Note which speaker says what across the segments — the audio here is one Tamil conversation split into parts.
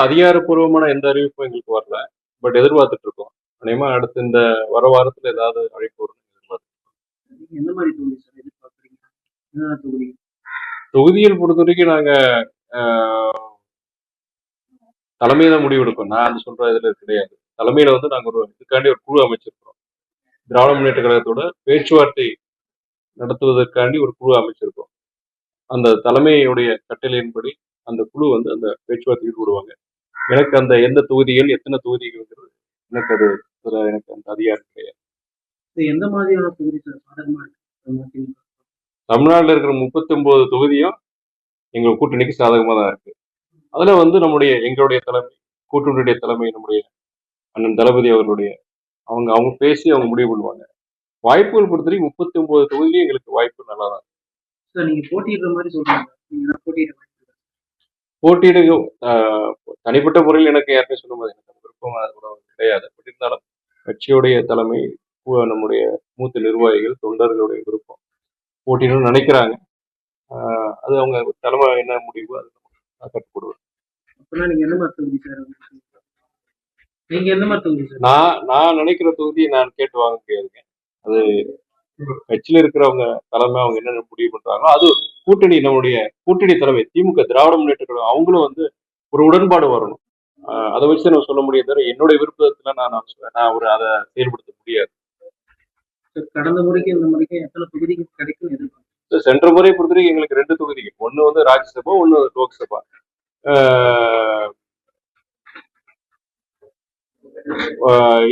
Speaker 1: அதிகாரப்பூர்வமான எந்த அறிவிப்பும் எங்களுக்கு வரல. பட் எதிர்பார்த்துட்டு இருக்கோம். அநேகமா அடுத்து இந்த வர வாரத்துல ஏதாவது அழைப்பு வரும் தொகுதியில் பொறுத்த வரைக்கும் நாங்க ஆஹ், தலைமையில முடிவு எடுப்போம். நான் அந்த சொல்ற இதுல கிடையாது. தலைமையில வந்து நாங்க ஒரு இதுக்காண்டி ஒரு குழு அமைச்சிருக்கிறோம். திராவிட முன்னேற்ற கழகத்தோட பேச்சுவார்த்தை நடத்துவதற்காண்டி ஒரு குழு அமைச்சிருக்கோம். அந்த தலைமையுடைய கட்டளையின்படி அந்த குழு வந்து அந்த பேச்சுவார்த்தைக்கு ஈடுபடுவாங்க எனக்கு அந்த எந்த தொகுதிகள் எத்தனை தொகுதிகள்ங்கிறது எனக்கு அது எனக்கு அந்த அதிகாரம் கிடையாது.
Speaker 2: எந்த மாதிரியான தொகுதி
Speaker 1: தமிழ்நாட்டில் இருக்கிற முப்பத்தி ஒன்பது தொகுதியும் எங்க கூட்டணிக்கு சாதகமாக தான் இருக்கு. அதுல வந்து நம்முடைய எங்களுடைய தலைமை கூட்டணியுடைய தலைமை நம்முடைய அண்ணன் தளபதி அவர்களுடைய அவங்க அவங்க பேசி அவங்க முடிவு பண்ணுவாங்க. வாய்ப்புகள் பொறுத்தவரைக்கும் முப்பத்தி ஒன்பது தொகுதியிலும் எங்களுக்கு வாய்ப்பு நல்லா தான்.
Speaker 2: சார் நீங்க போட்டியிடுற மாதிரி சொல்றீங்க நீங்க என்ன போட்டியிட?
Speaker 1: போட்டியிட தனிப்பட்ட முறையில் எனக்கு யாருமே சொன்ன மாதிரி எனக்கு விருப்பம் அது கூட கிடையாது. பட் இருந்தாலும் கட்சியுடைய தலைமை நம்முடைய மூத்த நிர்வாகிகள் தொண்டர்களுடைய விருப்பம். போட்டியிடணும்னு நினைக்கிறாங்க. அது அவங்க தலைமை என்ன முடிவு அது நான் கட்டுப்படுவேன்
Speaker 2: அப்படின்னா நீங்க மாதிரி தொகுதி சார் நீங்க மாதிரி தொகுதி சார்?
Speaker 1: நான் நான் நினைக்கிற தொகுதியை நான் கேட்டு வாங்க முடியாதுங்க. அது கட்சியில இருக்கிறவங்க தலைமை அவங்க என்னென்ன முடிவு பண்றாங்களோ அது கூட்டணி நம்முடைய கூட்டணி தலைமை திமுக திராவிட முன்னேற்ற கழகம் அவங்களும் வந்து ஒரு உடன்பாடு வரணும். அதை வச்சு நம்ம சொல்ல முடியாது தவிர என்னுடைய விருப்பத்துல நான் நான் ஒரு அதை செயல்படுத்த முடியாது.
Speaker 2: கடந்த முறைக்கு இந்த முறைக்கு எத்தனை தொகுதிக்கு கிடைக்கும் எதிர்பார்க்கணும்
Speaker 1: So, சென்ற முறை பொறுத்தவரைக்கும் எங்களுக்கு ரெண்டு தொகுதிகள். ஒண்ணு வந்து ராஜ்யசபா ஒண்ணு லோக்சபா.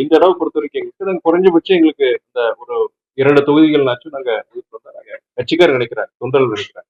Speaker 1: இந்த தடவை பொறுத்த வரைக்கும் எங்களுக்கு குறைஞ்சபட்சம் எங்களுக்கு இந்த ஒரு இரண்டு தொகுதிகள்னாச்சும் நாங்க இது நாங்க கட்சிக்காரர் நினைக்கிறாங்க தொண்டர்கள் நினைக்கிறாங்க